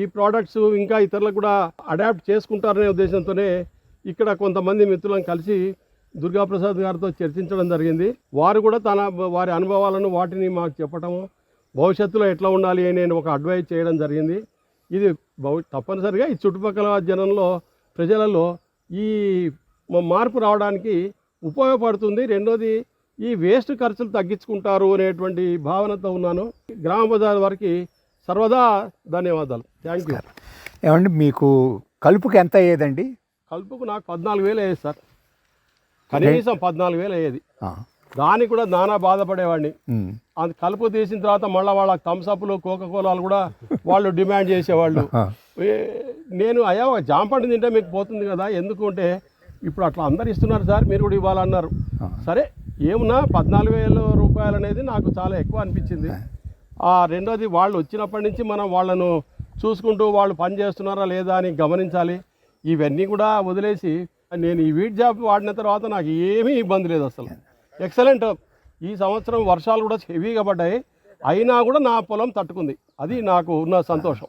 ఈ ప్రోడక్ట్స్ ఇంకా ఇతరులకు కూడా అడాప్ట్ చేసుకుంటారనే ఉద్దేశంతోనే ఇక్కడ కొంతమంది మిత్రులను కలిసి దుర్గాప్రసాద్ గారితో చర్చించడం జరిగింది. వారు కూడా తన వారి అనుభవాలను వాటిని మాకు చెప్పటము భవిష్యత్తులో ఎట్లా ఉండాలి అని నేను ఒక అడ్వైజ్ చేయడం జరిగింది. ఇది భవి తప్పనిసరిగా ఈ చుట్టుపక్కల జనంలో ప్రజలలో ఈ మార్పు రావడానికి ఉపయోగపడుతుంది. రెండోది ఈ వేస్ట్ ఖర్చులు తగ్గించుకుంటారు అనేటువంటి భావనతో ఉన్నాను. గ్రామ బజార్ వారికి సర్వదా ధన్యవాదాలు. థ్యాంక్ యూ ఏమండి మీకు కలుపుకి ఎంత అయ్యేదండి? కలుపుకు నాకు పద్నాలుగు వేలు అయ్యేది సార్. కనీసం పద్నాలుగు వేలు అయ్యేది. దానికి కూడా నానా బాధపడేవాడిని. అది కలుపు తీసిన తర్వాత మళ్ళీ వాళ్ళ థమ్సప్లు కోకా కోలాలు కూడా వాళ్ళు డిమాండ్ చేసేవాళ్ళు. నేను అయ్యా ఒక జామ పండు తింటే మీకు పోతుంది కదా ఎందుకు అంటే ఇప్పుడు అట్లా అందరు ఇస్తున్నారు సార్ మీరు కూడా ఇవ్వాలన్నారు. సరే ఏమున్నా పద్నాలుగు వేల రూపాయలు అనేది నాకు చాలా ఎక్కువ అనిపించింది. రెండోది వాళ్ళు వచ్చినప్పటి నుంచి మనం వాళ్ళను చూసుకుంటూ వాళ్ళు పని చేస్తున్నారా లేదా అని గమనించాలి. ఇవన్నీ కూడా వదిలేసి నేను ఈ వీట్ జాబ్ వాడిన తర్వాత నాకు ఏమీ ఇబ్బంది లేదు అసలు. ఎక్సలెంట్ ఈ సంవత్సరం వర్షాలు కూడా హెవీగా పడ్డాయి. అయినా కూడా నా పొలం తట్టుకుంది. అది నాకు ఉన్న సంతోషం.